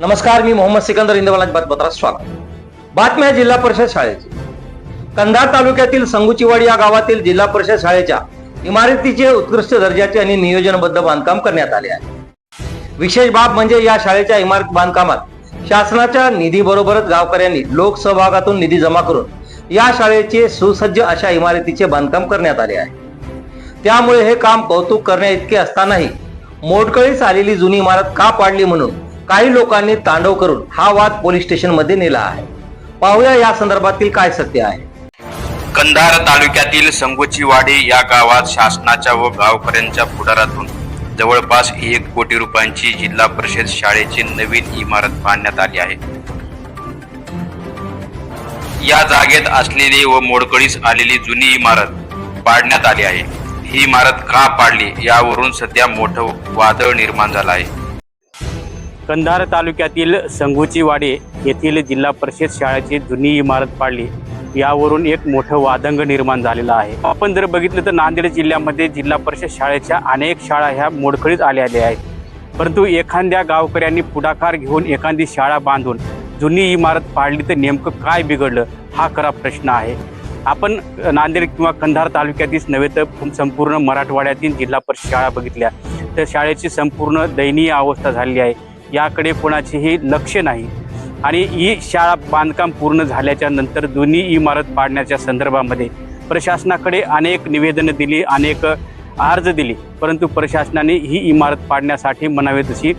नमस्कार मी मोहम्मद सिकंदर इंदवालाज बातपत्रात स्वागत. बातम्या जिल्हा परिषद शाळेची. कंधार तालुक्यातील संगुचीवाडी या गावातील जिल्हा परिषद शाळेच्या इमारतीचे उत्कृष्ट दर्जाचे आणि नियोजनबद्ध बांधकाम करण्यात आले आहे. विशेष बाब म्हणजे या शाळेच्या इमारत बांधकामात शासनाच्या निधीबरोबरच गावकऱ्यांनी लोकसहभागातून निधी जमा करून या शाळेचे सुसज्ज अशा इमारतीचे बांधकाम करण्यात आले आहे. त्यामुळे हे काम कौतुक करण्या इतके असतानाही मोडकळीस आलेली जुनी इमारत का पाडली म्हणून काही लोकांनी तांडव करून हा वाद पोलीस स्टेशनमध्ये नेला आहे. पाहूया या संदर्भातील काय सत्य आहे. कंधार तालुक्यातील संगोचीवाडी या गावात शासनाच्या व गावकऱ्यांच्या पुढारातून जवळपास एक कोटी रुपयांची जिल्हा परिषद शाळेची नवीन इमारत बांधण्यात आली आहे. या जागेत असलेली व मोडकळीस आलेली जुनी इमारत पाडण्यात आली आहे. ही इमारत का पाडली यावरून सध्या मोठं वादळ निर्माण झालं आहे. कंधार तालुक्यातील संगुचीवाडी येथील जिल्हा परिषद शाळेची जुनी इमारत पाडली. यावरून एक मोठं वादंग निर्माण झालेलं आहे. आपण जर बघितलं तर नांदेड जिल्ह्यामध्ये जिल्हा परिषद शाळेच्या अनेक शाळा ह्या मोडखळीत आलेल्या आहेत. परंतु एखाद्या गावकऱ्यांनी पुढाकार घेऊन एखादी शाळा बांधून जुनी इमारत पाडली तर नेमकं काय बिघडलं? हा खरा प्रश्न आहे. आपण नांदेड किंवा कंधार तालुक्यातीलच नव्हे तर संपूर्ण मराठवाड्यातील जिल्हा परिषद शाळा बघितल्या. तर शाळेची संपूर्ण दयनीय अवस्था झालेली आहे. याकडे कोणाचेही लक्ष नाही. आणि ही शाळा बांधकाम पूर्ण झाल्याच्यानंतर दोन्ही इमारत पाडण्याच्या संदर्भामध्ये प्रशासनाकडे अनेक निवेदनं दिली अनेक अर्ज दिली. परंतु प्रशासनाने ही इमारत पाडण्यासाठी म्हणावे तशी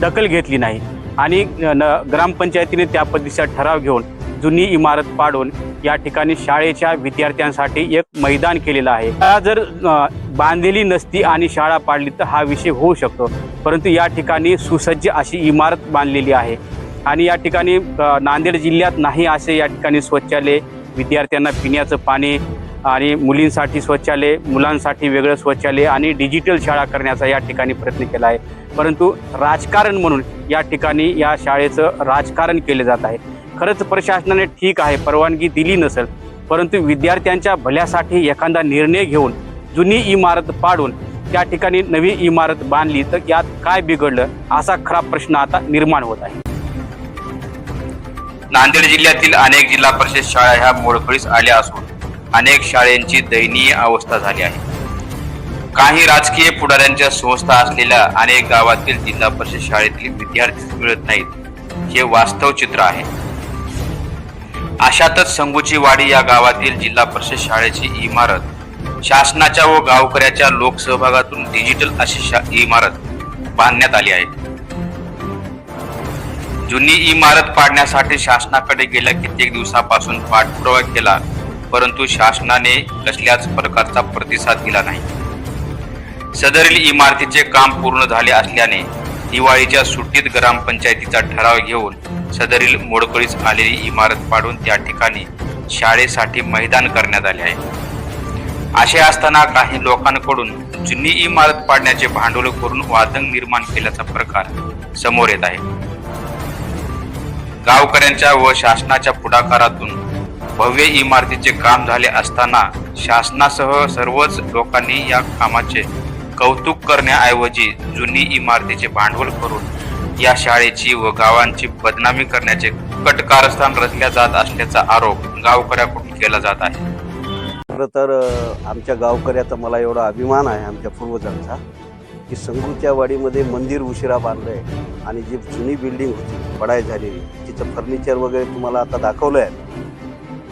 दखल घेतली नाही. आणि न ग्रामपंचायतीने त्या पद्धतीचा ठराव घेऊन जुनी इमारत पाडून या ठिकाणी शाळेच्या विद्यार्थ्यांसाठी एक मैदान केलेलं आहे. शाळा जर बांधलेली नसती आणि शाळा पाडली तर हा विषय होऊ शकतो. परंतु या ठिकाणी सुसज्ज अशी इमारत बांधलेली आहे. आणि या ठिकाणी नांदेड जिल्ह्यात नाही असे या ठिकाणी शौचालय विद्यार्थ्यांना पिण्याचं पाणी आणि मुलींसाठी शौचालय मुलांसाठी वेगळं शौचालय आणि डिजिटल शाळा करण्याचा या ठिकाणी प्रयत्न केला आहे. परंतु राजकारण म्हणून या ठिकाणी या शाळेचं राजकारण केले जात आहे. खरंच प्रशासनाने ठीक आहे परवानगी दिली नसेल परंतु विद्यार्थ्यांच्या भल्यासाठी एखादा निर्णय घेऊन जुनी इमारत पाडून त्या ठिकाणी नवी इमारत बांधली तर यात काय बिघडलं असा खरा प्रश्न आता निर्माण होत आहे. नांदेड जिल्ह्यातील अनेक जिल्हा परिषद शाळा ह्या मोडकळीस आल्या असून अनेक शाळांची दयनीय अवस्था झाली आहे. काही राजकीय पुढाऱ्यांच्या संस्था असलेल्या अनेक गावातील जिल्हा परिषद शाळेतील विद्यार्थी मिळत नाहीत हे वास्तव चित्र आहे. अशातच संगूची वाडी या गावातील जिल्हा परिषद शाळेची इमारत शासनाच्या व गावकऱ्याच्या लोकसहभागातून डिजिटल अशी शा- इमारत बांधण्यात आली आहे. जुनी इमारत पाडण्यासाठी शासनाकडे गेल्या कित्येक दिवसापासून पाठपुरावा केला परंतु शासनाने कसल्याच प्रकारचा प्रतिसाद दिला नाही. सदरील इमारतीचे काम पूर्ण झाले असल्याने दिवाळीच्या सुट्टीत ग्रामपंचायतीचा ठराव घेऊन सदरील मोडकळीस आलेली इमारत पाडून त्या ठिकाणी शाळेसाठी मैदान करण्यात आले आहे. असे असताना काही लोकांकडून जुनी इमारत पाडण्याचे भांडवल करून वादंग निर्माण केल्याचा प्रकार समोर येत आहे. गावकऱ्यांच्या व शासनाच्या पुढाकारातून भव्य इमारतीचे काम झाले असताना शासनासह सर्वच लोकांनी या कामाचे कौतुक करण्याऐवजी जुनी इमारतीचे भांडवल करून या शाळेची व गावांची बदनामी करण्याचे कट कारस्थान रचल्या जात असल्याचा आरोप गावकऱ्याकडून केला जात आहे. खरं तर आमच्या गावकऱ्याचा मला एवढा अभिमान आहे आमच्या पूर्वजांचा की संगूच्या वाडीमध्ये मंदिर उशिरा बांधलं आहे आणि जी जुनी बिल्डिंग होती पडाई झालेली तिचं फर्निचर वगैरे तुम्हाला आता दाखवलं आहे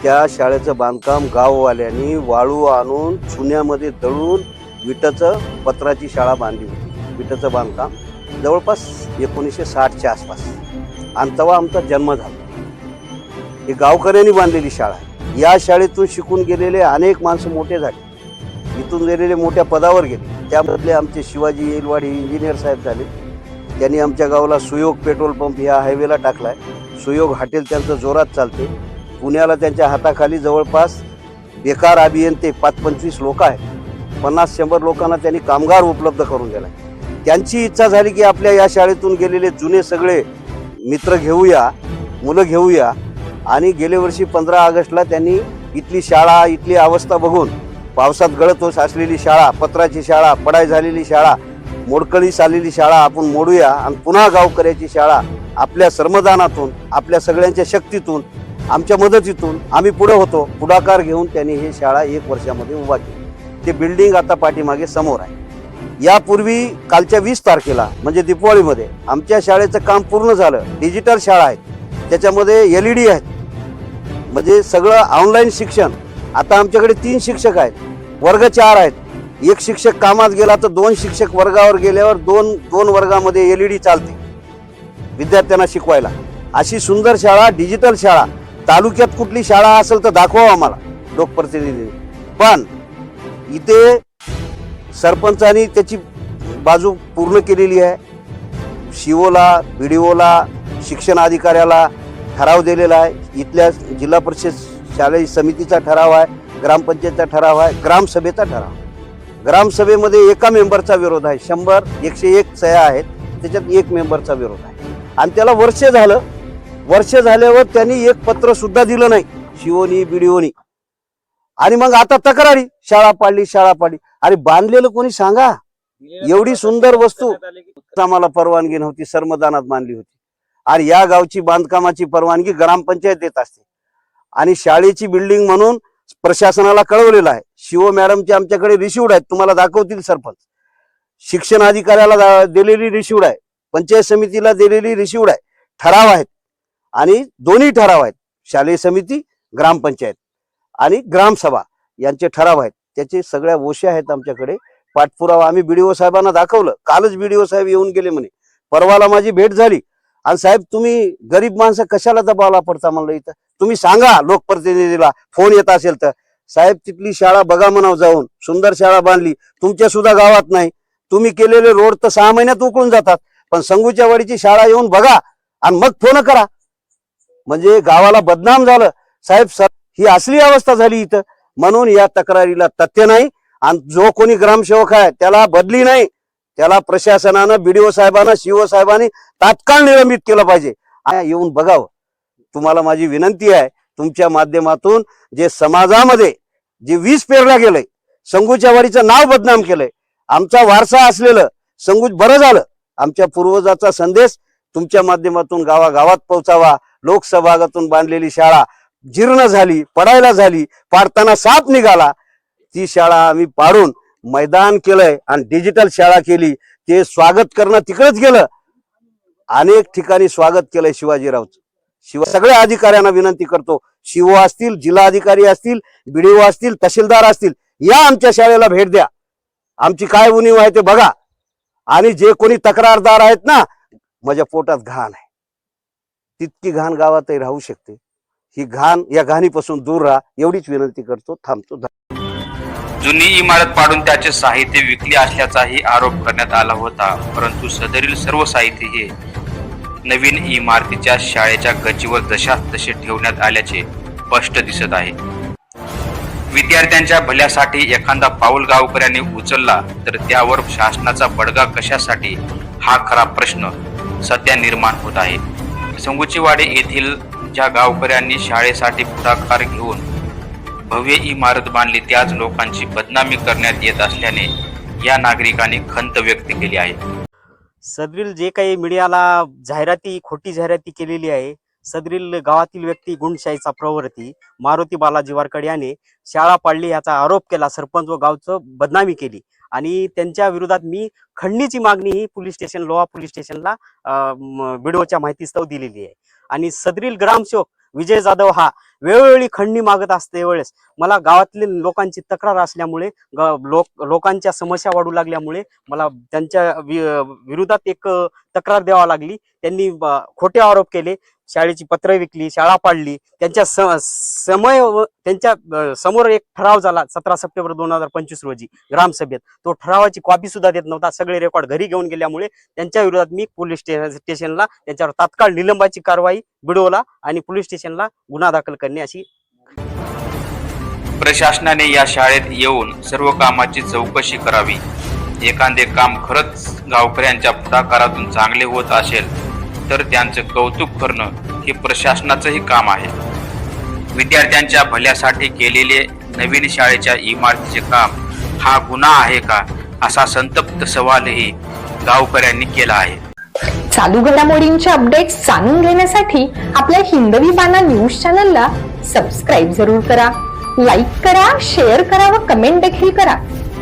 त्या शाळेचं बांधकाम गाववाल्यांनी वाळू आणून चुन्यामध्ये दळून विटाचं पत्राची शाळा बांधली होती विटाचं बांधकाम. जवळपास एकोणीसशे साठच्या आसपास. आणि तेव्हा आमचा जन्म झाला. ही गावकऱ्यांनी बांधलेली शाळा आहे. या शाळेतून शिकून गेलेले अनेक माणसं मोठे झाले. इथून गेलेले मोठ्या पदावर गेले. त्यामधले आमचे शिवाजी येलवाडी इंजिनियर साहेब झाले. त्यांनी आमच्या गावाला सुयोग पेट्रोल पंप ह्या हायवेला टाकलाय. सुयोग हॉटेल त्यांचं जोरात चालते पुण्याला त्यांच्या हाताखाली जवळपास बेकार अभियंते पाच पंचवीस लोक आहेत. पन्नास शंभर लोकांना त्यांनी कामगार उपलब्ध करून दिला त्यांची इच्छा झाली की आपल्या या शाळेतून गेलेले जुने सगळे मित्र घेऊया मुलं घेऊया आणि गेल्या वर्षी पंधरा ऑगस्टला त्यांनी इथली शाळा इथली अवस्था बघून पावसात गळत होत असलेली शाळा पत्राची शाळा पडाय झालेली शाळा मोडकळीस आलेली शाळा आपण मोडूया आणि पुन्हा गावकऱ्याची शाळा आपल्या श्रमदानातून आपल्या सगळ्यांच्या शक्तीतून आमच्या मदतीतून आम्ही पुढे होतो. पुढाकार घेऊन त्यांनी ही शाळा एक वर्षामध्ये उभा केली. ते बिल्डिंग आता पाठीमागे समोर आहे. यापूर्वी कालच्या वीस तारखेला म्हणजे दिपवाळीमध्ये आमच्या शाळेचं काम पूर्ण झालं. डिजिटल शाळा आहे त्याच्यामध्ये एल ई डी आहेत. म्हणजे सगळं ऑनलाईन शिक्षण. आता आमच्याकडे तीन शिक्षक आहेत. वर्ग चार आहेत. एक शिक्षक कामात गेला तर दोन शिक्षक वर्गावर गेल्यावर दोन दोन वर्गामध्ये एल ई डी चालते विद्यार्थ्यांना शिकवायला. अशी सुंदर शाळा डिजिटल शाळा. तालुक्यात कुठली शाळा असेल तर दाखवा आम्हाला लोकप्रतिनिधी. पण इथे सरपंचानी त्याची बाजू पूर्ण केलेली आहे. शिओला बी डी ओला शिक्षण अधिकाऱ्याला ठराव दिलेला आहे. इथल्या जिल्हा परिषद शालेय समितीचा ठराव आहे ग्रामपंचायतचा ठराव आहे ग्रामसभेचा ठराव. ग्रामसभेमध्ये एका मेंबरचा विरोध आहे. शंभर एकशे एक सह्या आहेत. त्याच्यात एक मेंबरचा विरोध आहे. आणि त्याला वर्ष झालं. वर्ष झाल्यावर त्यांनी एक पत्र सुद्धा दिलं नाही. शिवोनी बिडिओनी. आणि मग आता तक्रारी. शाळा पाडली शाळा पाडली. अरे बांधलेलं कोणी सांगा? एवढी सुंदर वस्तू. आम्हाला परवानगी नव्हती. सर्मदानात मानली होती. आणि या गावची बांधकामाची परवानगी ग्रामपंचायत देत असते. आणि शाळेची बिल्डिंग म्हणून प्रशासनाला कळवलेलं आहे. शिव मॅडमचे आमच्याकडे रिसिवड आहेत. तुम्हाला दाखवतील सरपंच. शिक्षण अधिकाऱ्याला दिलेली रिसिवड आहे. पंचायत समितीला दिलेली रिसिवड आहे. ठराव आहेत. आणि दोन्ही ठराव आहेत. शालेय समिती ग्रामपंचायत आणि ग्रामसभा यांचे ठराव आहेत. त्याचे सगळ्या ओश्या आहेत आमच्याकडे. पाठपुरावा आम्ही बीडीओ साहेबांना दाखवलं. कालच बीडीओ साहेब येऊन गेले म्हणे. परवाला माझी भेट झाली. आणि साहेब तुम्ही गरीब माणसं कशाला दबावला पडता म्हणलं इथं? तुम्ही सांगा लोकप्रतिनिधीला फोन येत असेल तर. साहेब तिथली शाळा बघा म्हणाव जाऊन. सुंदर शाळा बांधली. तुमच्या सुद्धा गावात नाही. तुम्ही केलेले रोड तर सहा महिन्यात उकळून जातात. पण संगूच्या वाडीची शाळा येऊन बघा आणि मग फोन करा. म्हणजे गावाला बदनाम झालं. साहेब सर ही असली अवस्था झाली इथं. म्हणून या तक्रारीला तथ्य नाही. आणि जो कोणी ग्रामसेवक आहे त्याला बदली नाही. त्याला प्रशासनानं बीडीओ साहेबांना सीओ साहेबांनी तात्काळ निलंबित केलं पाहिजे. येऊन बघावं. तुम्हाला माझी विनंती आहे तुमच्या माध्यमातून जे समाजामध्ये जे वीज पेरला गेलंय संगूच्या वाडीचं नाव बदनाम केलंय आमचा वारसा असलेलं संगूच बरं झालं. आमच्या पूर्वजाचा संदेश तुमच्या माध्यमातून गावागावात पोहोचावा. लोकसभागातून बांधलेली शाळा जीर्ण झाली पडायला झाली पाडताना साप निघाला. ती शाळा आम्ही पाडून मैदान केलंय आणि डिजिटल शाळा केली ते स्वागत करणं तिकडेच गेलं. अनेक ठिकाणी स्वागत केलंय शिवाजीरावचं. शिव सगळ्या अधिकाऱ्यांना विनंती करतो शिव असतील जिल्हा अधिकारी असतील बीडीओ असतील तहसीलदार असतील या आमच्या शाळेला भेट द्या. आमची काय उणीव आहे ते बघा. आणि जे कोणी तक्रारदार आहेत ना माझ्या पोटात घाण आहे. तितकी घाण गावातही राहू शकते. ही घाण या घाणीपासून दूर राहा एवढीच विनंती करतो थांबतो. जुनी इमारत पाडून त्याचे साहित्य विकले असल्याचाही आरोप करण्यात आला होता. परंतु सदरील सर्व साहित्य हे नवीन इमारतीच्या शाळेच्या गच्चीवर जशास तसे ठेवण्यात आल्याचे स्पष्ट दिसत आहे. विद्यार्थ्यांच्या भल्यासाठी एखादा पाऊल गावकऱ्यांनी उचलला तर त्यावर शासनाचा बडगा कशासाठी? हा खरा प्रश्न सध्या निर्माण होत आहे. संगुचीवाडी येथील ज्या गावकऱ्यांनी शाळेसाठी पुढाकार घेऊन भव्य इमारत बांधली त्याच लोकांची बदनामी करण्यात येत असल्याने या नागरिकांनी खंत व्यक्त केली आहे. सदरील जे काही मीडियाला जाहिराती खोटी जाहिराती केलेली आहे सदरील गावातील व्यक्ती गुंडशाहीचा प्रवृत्ती मारुती बालाजी वारकड याने शाळा पाडली याचा आरोप केला सरपंच व गावचं बदनामी केली. आणि त्यांच्या विरोधात मी खंडणीची मागणी ही पोलीस स्टेशन लोहा पोलीस स्टेशनला व्हिडिओच्या माहितीस्तव दिलेली आहे. आणि सदरील ग्रामसेवक विजय जाधव हा वेळोवेळी खंडणी मागत असते वेळेस मला गावातले लोकांची तक्रार असल्यामुळे लोक लोकांच्या समस्या वाढू लागल्यामुळे मला त्यांच्या विरोधात एक तक्रार द्यावा लागली. त्यांनी खोटे आरोप केले. शाळेची पत्र विकली शाळा पाडली. त्यांच्या स- समय व- त्यांच्यासमोर एक ठराव झाला सतरा सप्टेंबर दोन हजार पंचवीस रोजी ग्रामसभेत. तो ठरावाची कॉपी सुद्धा देत नव्हता. सगळे रेकॉर्ड घरी घेऊन गेल्यामुळे त्यांच्या विरोधात मी पोलीस स्टे- स्टेशनला त्यांच्यावर तात्काळ निलंबाची कारवाई बिडवला आणि पोलीस स्टेशनला गुन्हा दाखल करणे अशी प्रशासनाने या शाळेत येऊन सर्व कामाची चौकशी करावी. एखादे काम खरंच गावकऱ्यांच्या पुढाकारातून चांगले होत असेल तर त्यांचं कौतुक करणं हे प्रशासनाचंही काम आहे. विद्यार्थ्यांच्या भल्यासाठी केलेले नवीन शाळेच्या इमारतीचे काम हा गुन्हा आहे का असा संतप्त सवालही गावकऱ्यांनी केला आहे. चालू घडामोडींचे अपडेट्स जाणून घेण्यासाठी आपल्या हिंदवी बाना न्यूज चॅनलला सबस्क्राईब जरूर करा. लाईक करा शेअर करा व कमेंट देखील करा.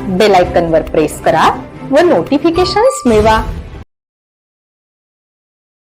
बेल आयकनवर प्रेस करा व नोटिफिकेशन्स मिळवा.